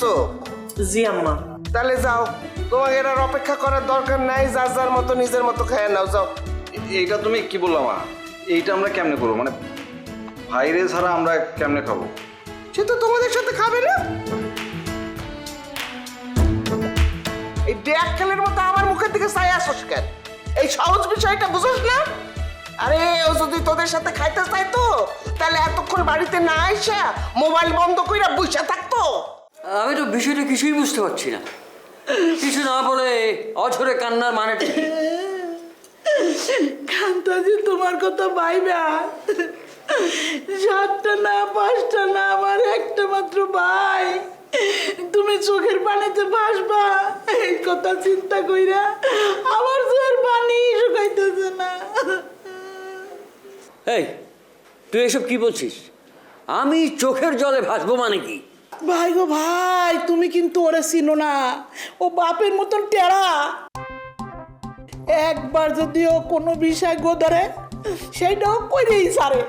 দিছো জি আম্মা। তাহলে যাও। তোমাকে এটার অপেক্ষা করার দরকার নাই যার যার মতো নিজের মতো খেয়ে নাও যাও। এইটা তুমি কি বললাম মা? এইটা আমরা কেমনে করব? মানে ভাইরে ছাড়া আমরা কেমনে খাব? সে তো তোমাদের সাথে খাবে না? এই ডেয়াকেলের মতো আমার মুখের দিকে চাই আসোস কেন? এই সহজ বিষয়টা বুঝোস না? আরে ও যদি তোদের সাথে খাইতে চাইতো তাহলে এতক্ষণ বাড়িতে না আইসা মোবাইল বন্ধ কইরা বইসা থাকতো। আমি তো বিষয়টা কিছুই বুঝতে পারছি না। কিছু না বলে অঝরে কান্নার মানে কান্তাজি তোমার কথা ভাইবা। সাতটা না পাঁচটা না আমার একটা মাত্র ভাই। তুমি চোখের পানিতে ভাসবা। এই কথা চিন্তা কইরা আমার চোখের পানি শুকাইতেছে না। এই তুই এসব কি বলছিস? আমি চোখের জলে ভাসবো মানে কি? ভাই গো ভাই, তুমি কিন্তু ওরে চিনো না। ও বাপের মতন টেরা। একবার যদি ও কোনো বিষয় গো ধরে সেইটাও করেই সারে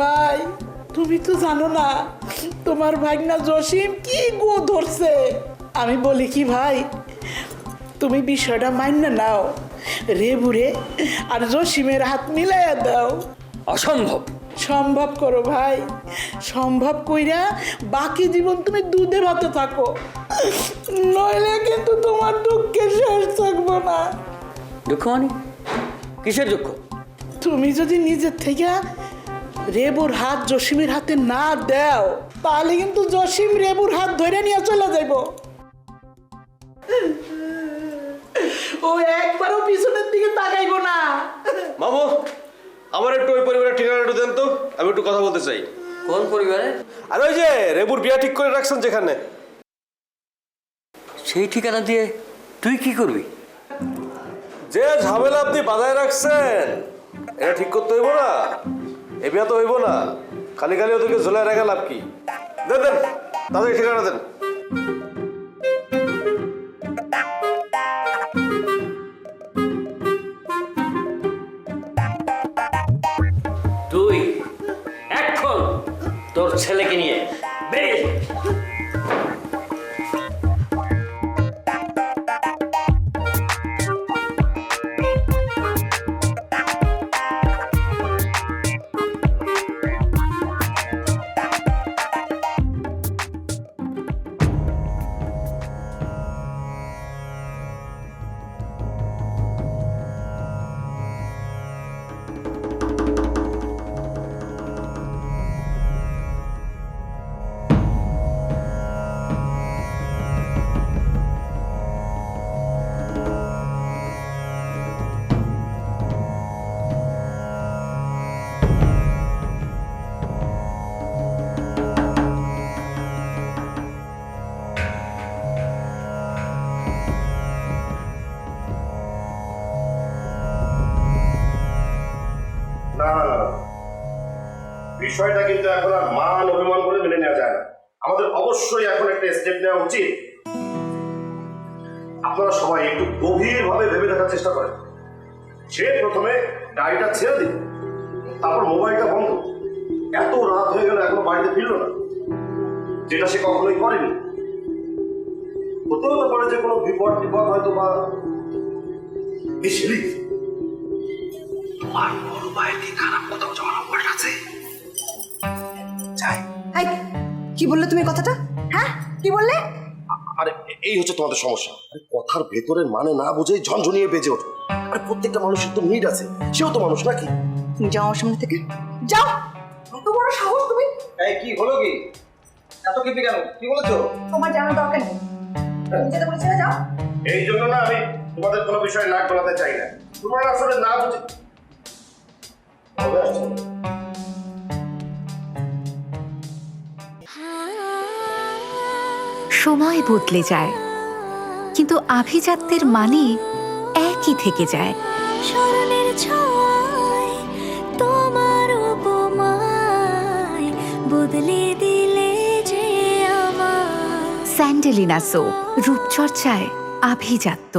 ভাই, তুমি তো জানো না, তোমার ভাগনা জসিম কি গো ধরছে? আমি বলি কি ভাই, তুমি বিষয়টা মান্য নাও, রে বুড়ে, আর জসিমের হাত মিলাইয়া দাও। অসম্ভব। সম্ভব করো ভাই সম্ভব কইরা বাকি জীবন তুমি দুধে ভাতে থাকো। নইলে কিন্তু তোমার দুঃখে শেষ থাকব না। দুঃখ মানে? কিসের দুঃখ? তুমি যদি নিজের থেকে রেবুর হাত জসিমের হাতে না দাও তাহলে কিন্তু জসিম রেবুর হাত ধরে নিয়ে চলে যাইব। ও একবারও পিছনের দিকে তাকাইবো না। মামু আমার একটু ওই পরিবারের ঠিকানা একটু দেন তো আমি একটু কথা বলতে চাই। কোন পরিবারে? আর ওই যে রেবুর বিয়া ঠিক করে রাখছেন যেখানে। সেই ঠিকানা দিয়ে তুই কি করবি? যে ঝামেলা আপনি বাজায় রাখছেন এটা ঠিক করতে হইব না। এ বিয়া তো হইব না। খালি খালি ওদেরকে ঝোলায় রাখা লাভ কি? দেন দেন তাদের ঠিকানা দেন। ছেলেকে নিয়ে। বিষয়টা কিন্তু এখন আর মান অভিমান করে মেনে নেওয়া যায় না। আমাদের অবশ্যই এখন একটা স্টেপ নেওয়া উচিত। আপনারা সবাই একটু গভীরভাবে ভেবে দেখার চেষ্টা করেন। সে প্রথমে গাড়িটা ছেড়ে দিন, তারপর মোবাইলটা বন্ধ। এত রাত হয়ে গেল, এখনও বাড়িতে ফিরল না। যেটা সে কখনোই করেনি। হতেও তো পারে যে কোনো বিপদ টিপদ হয়তো বা এই শিরিফ এই, কি বললে তুমি কথাটা? হ্যাঁ কি বললে? আরে এই হচ্ছে তোমাদের সমস্যা। আরে কথার ভেতরের মানে না বুঝেই ঝনঝনিয়ে বেজে ওঠো। আরে প্রত্যেকটা মানুষের তো নিড আছে। সেও তো মানুষ নাকি? তুমি যাও আমার সামনে থেকে। যাও! এত বড় সাহস তুমি! এই কি হলো কি? এত কিপি কেন? কি বলেছ? তোমার জানার দরকার নেই। তুমি যেটা বলেছিলে যাও। এই জন্য না আমি তোমাদের কোনো বিষয়ে নাক গলাতে চাই না। তোমরা আসলে না বুঝে হবে আসলে। সময় বদলে যায়। কিন্তু আভিজাত্যের মানে একই থেকে যায়। স্মরণের ছয় তোমার উপমায় বদলে দিলে যে আমার স্যান্ডেলিনা সো রূপচর্চায় আভিজাত্য।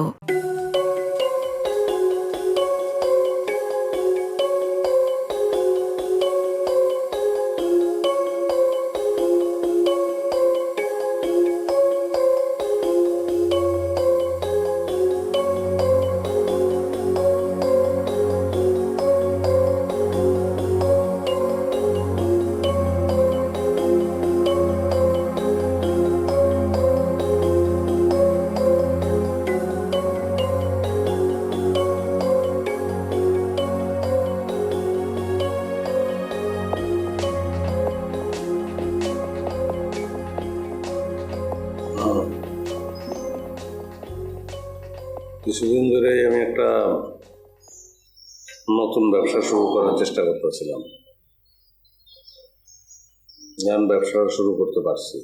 কিছুদিন ধরে আমি একটা নতুন ব্যবসা শুরু করার চেষ্টা করতেছিলাম। আমি ব্যবসা শুরু করতে পারছি।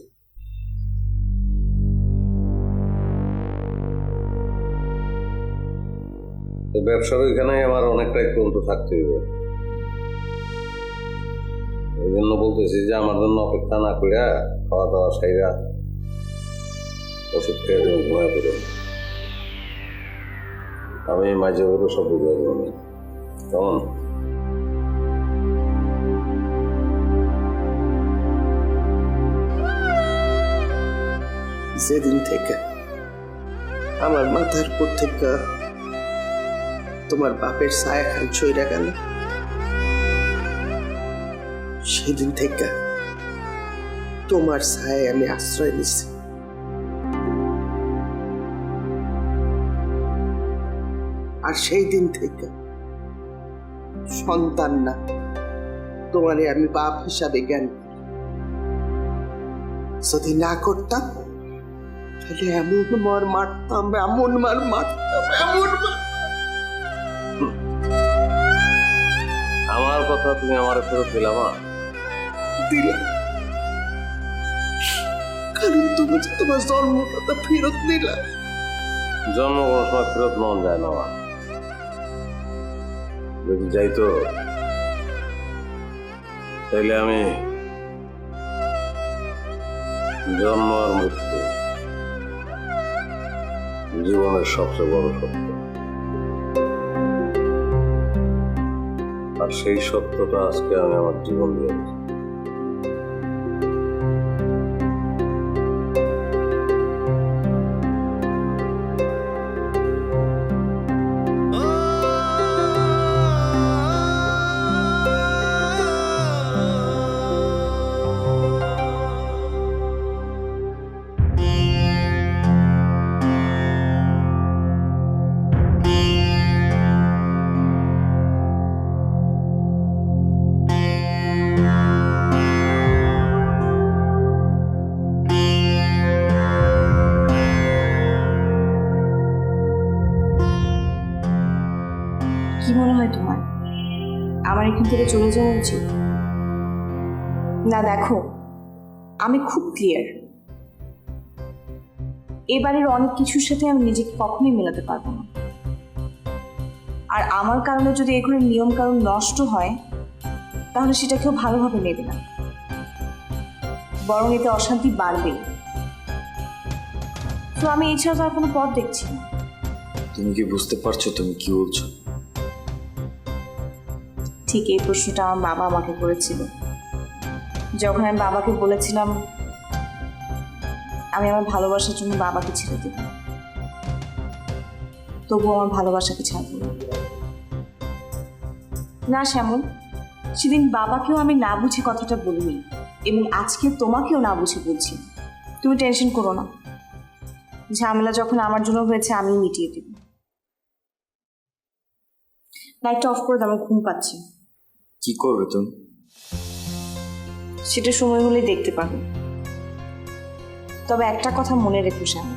ব্যবসার ওইখানেই আমার অনেকটাই পর্যন্ত থাকতে হইব। এই জন্য বলতেছি যে আমার জন্য অপেক্ষা না করে খাওয়া দাওয়া সাইরা ওষুধ খেয়ে ঘুমায় পড়ে আমি মাঝে করে সব বুঝে আমি কেমন? যেদিন থেকে আমার মাথার উপর থেকে তোমার বাপের ছায়া খান ছইরা গেল, সেদিন থেকে তোমার ছায় আমি আশ্রয় নিছি সেই দিন থেকে। সন্তান না। তোমারে আমি বাপ হিসাবে জ্ঞান যদি না করতাম তাহলে এমন মার মারতাম এমন মার মারতাম এমন আমার কথা তুমি আমার ফেরত দিলামা দিলাম কারণ তুমি তোমার জন্মটা ফেরত নিলাম জন্ম কোনো সময় ফেরত মন যায় না আমার যদি যাইতো তাইলে আমি জন্ম আর মৃত্যু জীবনের সবচেয়ে বড় সত্য। আর সেই সত্যটা আজকে আমি আমার জীবন দিয়েছি না দেখো আমি খুব ক্লিয়ার এবারের অনেক কিছুর সাথে আমি নিজেকে কখনোই মেলাতে পারব না। আর আমার কারণে যদি ঘরের নিয়ম কারণ নষ্ট হয় তাহলে সেটা কেউ ভালোভাবে নেবে না বরং এতে অশান্তি বাড়বে তো আমি এছাড়া তো আর কোনো পথ দেখছি না। তুমি কি বুঝতে পারছ তুমি কি বলছো? ঠিক এই প্রশ্নটা আমার বাবা আমাকে করেছিল। যখন আমি বাবাকে বলেছিলাম, আমি আমার ভালোবাসার জন্য বাবাকে ছেড়ে দেব। তবুও আমার ভালোবাসাকে ছাড়ব না। শ্যামল, সেদিন বাবাকেও আমি না বুঝে কথাটা বলিনি এবং আজকে তোমাকেও না বুঝে বলছি। তুমি টেনশন করো না। ঝামেলা যখন আমার জন্য হয়েছে, আমি মিটিয়ে দেব। লাইটটা অফ করে আমার ঘুম পাচ্ছে। কি করবে তুমি? সেটা সময় হলে দেখতে পাবে। তবে একটা কথা মনে রেখো, শ্যাম।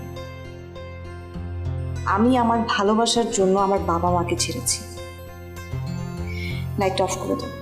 আমি আমার ভালোবাসার জন্য আমার বাবা মাকে ছেড়েছি। লাইট অফ করে দাও।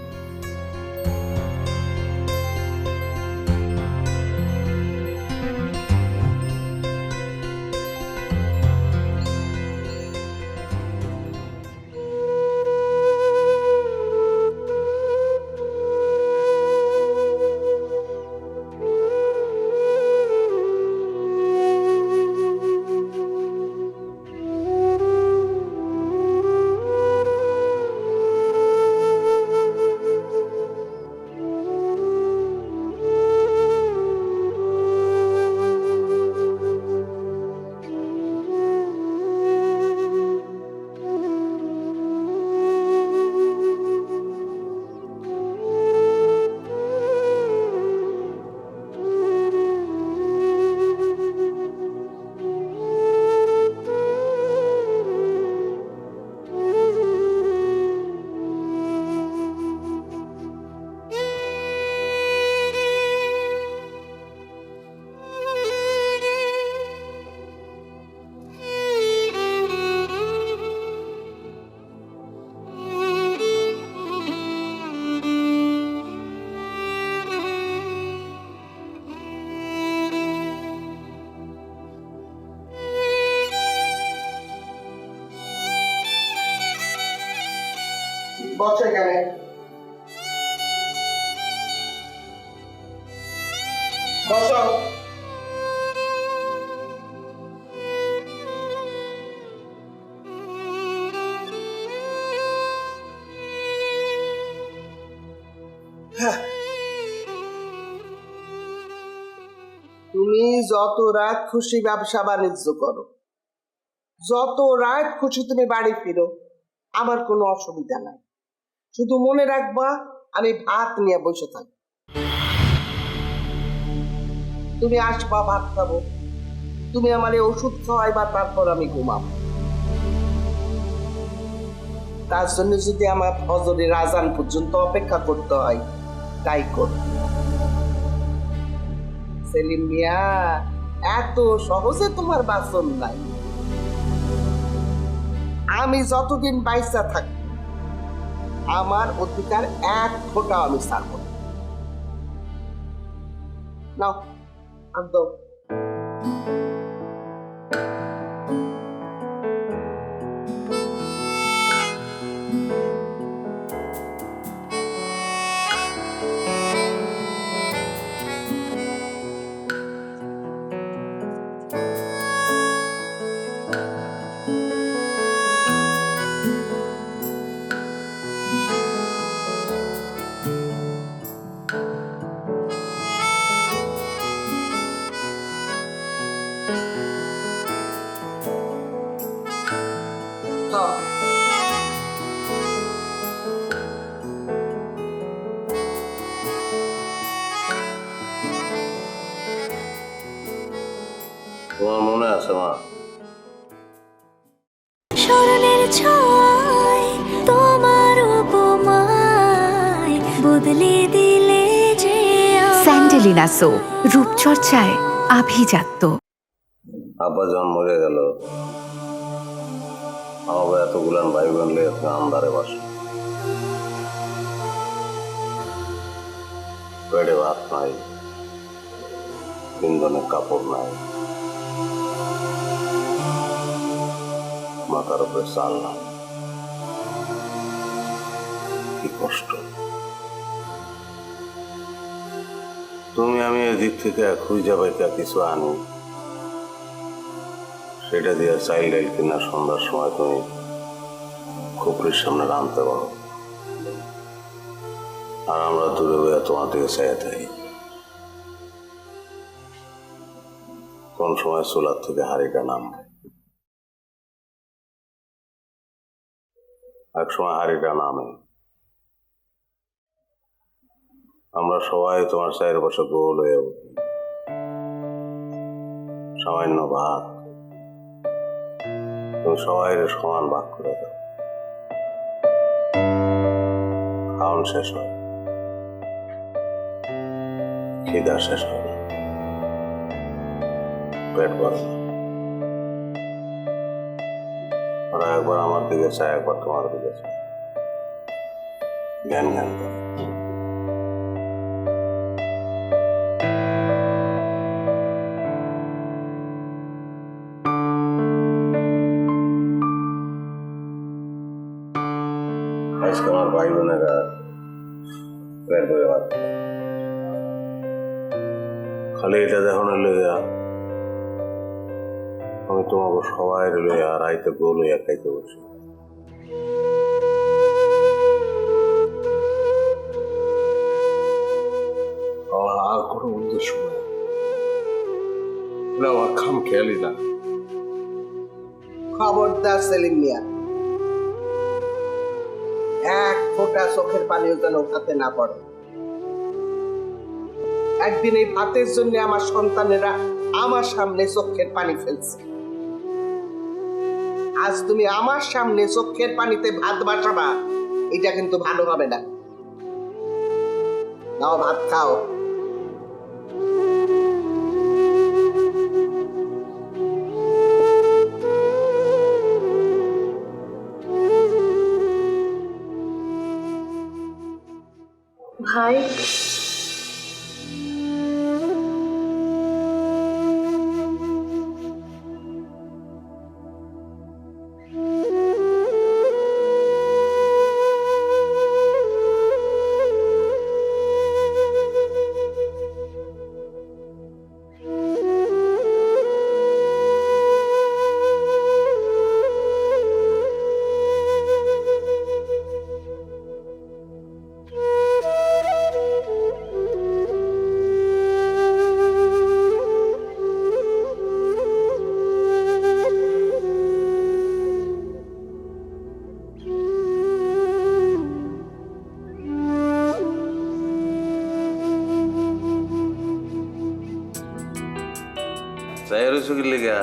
হ্যাঁ। তুমি যত রাত খুশি ব্যবসা বাণিজ্য করো, যত রাত খুশি তুমি বাড়ি ফিরো, আমার কোনো অসুবিধা নাই। শুধু মনে রাখবা, আমি ভাত নিয়ে বসে থাকি তুমি আসবা, ভাত খাব। তুমি আমার এই ওষুধ খাওয়াইবা তারপর আমি ঘুমাবো। তার জন্য যদি আমার ফজরের আজান পর্যন্ত অপেক্ষা করতে হয়, তাই কর। সেলিম মিয়া, এত সহজে তোমার বাসন নাই। আমি যতদিন বাইসা থাকি আমার অধিকার এক ফোঁটা আমি ছাড়ব। নাও আর আছে মা স্মরণের ছয় তোমার উপমায় বদলে দিলে যে স্যান্ডেলিনা সো রূপচর্চায় আভিজাত্য। আব্বা যখন মরে গেল আমাকে এতগুলান ভাই বোন তুমি আন্দারে বাসো। পেটে ভাত নাই ইন্ধনে কাপড় নাই। মাথার উপরে কি কষ্ট। তুমি আমি এদিক থেকে খুঁজে পাইতা কিছু আনি। সেটা দিয়ে ডাইল কিনা সন্ধ্যার সময় তুমি খুপড়ির সামনে রাঁধতে পারো। আর আমরা দূরে হয়ে তোমার দিকে চাইতে থাকি। কোন সময় চুলার থেকে হাড়িটা নামবে। একসময় হারিটা নামে আমরা সবাই তোমার চায়ের বসে গোল হয়ে উঠি। সামান্য ভাগ। তুমি সবাই সমান ভাগ করে দাও। খাওয়ান শেষ হয়। খিদা শেষ হয় পেট ভরে ওরা একবার আমার দিকে চায় একবার তোমার দিকে চায় জ্ঞান জ্ঞান করে আজকে আমার ভাই বোনেরা পেট ভরে ভাত খায়। খালি এটা দেখো না লইয়া আমি তোমাকে সবাই আমার আর কোনো উদ্দেশ্য না, আমার খাম খেয়ালি না। খবরদার সেলিম মিয়া, এক ফোঁটা চোখের পানিও যেন ওঠাতে না পড়ে। একদিন এই ভাতের জন্য আমার সন্তানেরা আমার সামনে চোখের পানি ফেলছে। আজ তুমি আমার সামনে চোখের পানিতে ভাত বাসাবা এটা কিন্তু ভালো হবে না। নাও ভাত খাও। চায়ের হয়েছে কি লেগা।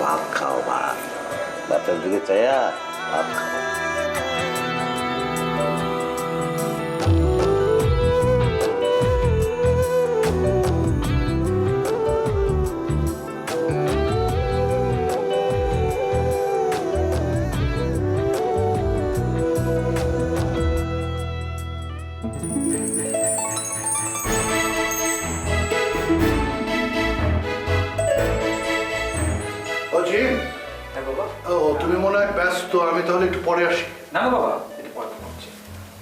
ভাত খাও ভাত। ভাতের দিকে চাইয়া ভাত খাও। তুমি মনে হয় ব্যস্ত আমি তাহলে একটু পরে আসি। না না বাবা এটা পরে হচ্ছে।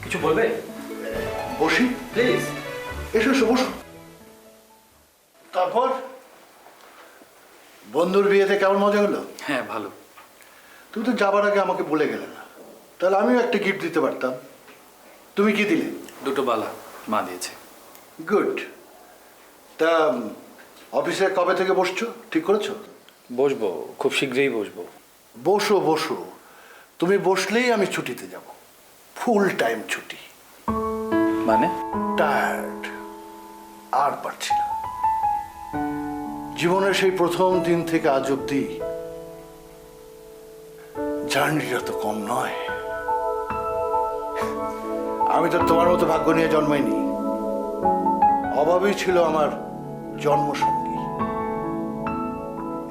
কিছু বলবে? বসি। প্লিজ এসো এসো বসো। তারপর? বন্ধুর বিয়েতে কেমন মজা হলো? হ্যাঁ ভালো। তুমি তো যাবার আগে আমাকে বলে গেলে না। তাহলে আমিও একটা গিফট দিতে পারতাম। তুমি কি দিলে? দুটো বালা মা দিয়েছে। গুড তা অফিসে কবে থেকে বসছো? ঠিক করেছ? বসবো খুব শীঘ্রই বসবো। বসো বসো। তুমি বসলেই আমি ছুটিতে যাব। ফুল টাইম ছুটি। মানে? টায়ার্ড। আর পারছি না। জীবনের সেই প্রথম দিন থেকে আজ অব্দি জার্নিটা তো কম নয়। আমি তো তোমার মতো ভাগ্য নিয়ে জন্মাইনি। অভাবই ছিল আমার জন্মসঙ্গী।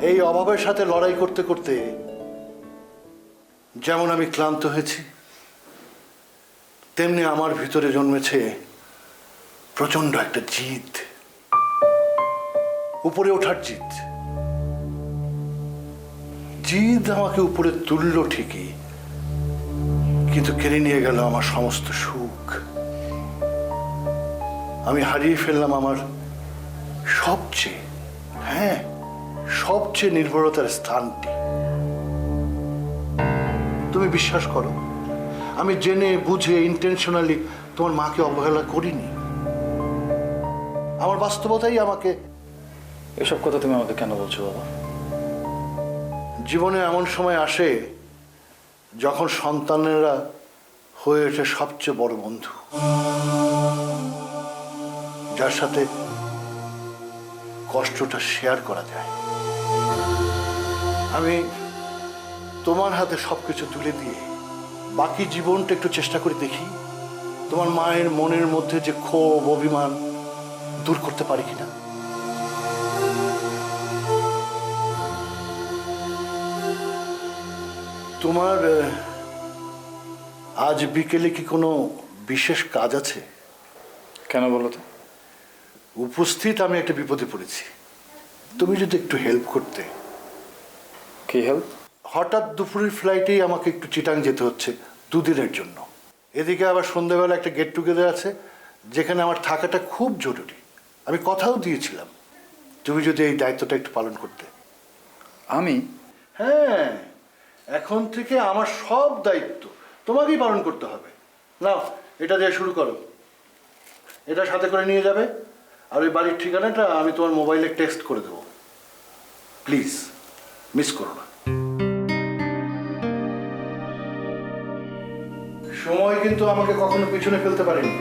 এই অভাবের সাথে লড়াই করতে করতে যেমন আমি ক্লান্ত হয়েছি, তেমনি আমার ভিতরে জন্মেছে প্রচণ্ড একটা জিদ, উপরে ওঠার জিদ। জিদ আমাকে উপরে তুলল ঠিকই, কিন্তু কেড়ে নিয়ে গেল আমার সমস্ত সুখ। আমি হারিয়ে ফেললাম আমার সবচেয়ে হ্যাঁ সবচেয়ে নির্ভরতার স্থানটি। তুমি বিশ্বাস করো আমি জেনে বুঝে ইন্টেনশনালি তোমার মাকে অবহেলা করিনি। আমার বাস্তবতাই আমাকে এসব কথা তুমি আমাকে কেন বলছো বাবা? জীবনে এমন সময় আসে যখন সন্তানেরা হয়ে ওঠে সবচেয়ে বড় বন্ধু। যার সাথে কষ্টটা শেয়ার করা যায়। আমি তোমার হাতে সবকিছু তুলে দিয়ে বাকি জীবনটা একটু চেষ্টা করে দেখি তোমার মায়ের মনের মধ্যে যে ক্ষোভ অভিমান দূর করতে পারি কিনা। তোমার আজ বিকেলে কি কোনো বিশেষ কাজ আছে? কেন বলো তো? উপস্থিত আমি একটা বিপদে পড়েছি। তুমি যদি একটু হেল্প করতে। কি হেল্প হঠাৎ দুপুরের ফ্লাইটেই আমাকে একটু চিটাং যেতে হচ্ছে দুদিনের জন্য। এদিকে আবার সন্ধ্যেবেলা একটা গেট টুগেদার আছে যেখানে আমার থাকাটা খুব জরুরি। আমি কথাও দিয়েছিলাম তুমি যদি এই দায়িত্বটা একটু পালন করতে। আমি? হ্যাঁ এখন থেকে আমার সব দায়িত্ব তোমাকেই পালন করতে হবে। নাও এটা দিয়ে শুরু করো। এটা সাথে করে নিয়ে যাবে আর ওই বাড়ির ঠিকানাটা আমি তোমার মোবাইলে টেক্সট করে দেবো। প্লিজ মিস করো না। সময় কিন্তু আমাকে কখনো পিছনে ফেলতে পারেনি।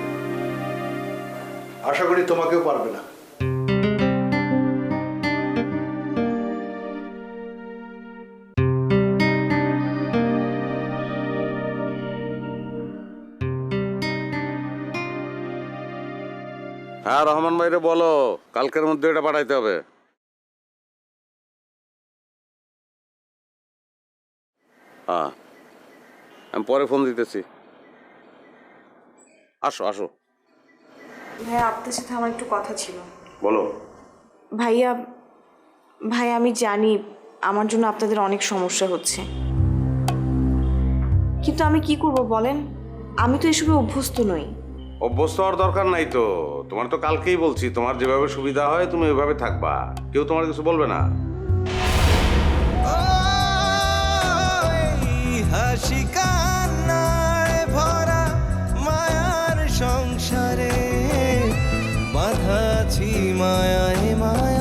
আশা করি তোমাকেও পারবে না। হ্যাঁ রহমান ভাইরে বলো, কালকের মধ্যে এটা পাঠাইতে হবে। হ্যাঁ আমি পরে ফোন দিতেছি। আসো আসো। ভাইয়া আপনার সাথে আমার একটু কথা ছিল। বলো। ভাইয়া ভাই আমি জানি আমার জন্য আপনাদের অনেক সমস্যা হচ্ছে। কিন্তু আমি কি করব বলেন? আমি তো এসবে অভ্যস্ত নই। অভ্যস্ত হওয়ার দরকার নাই তো। তোমার তো কালকেই বলছি তোমার যেভাবে সুবিধা হয় তুমি ওইভাবে থাকবা। কেউ তোমার কিছু বলবে না। হাসি সংসারে বাধা ছি মায়ায়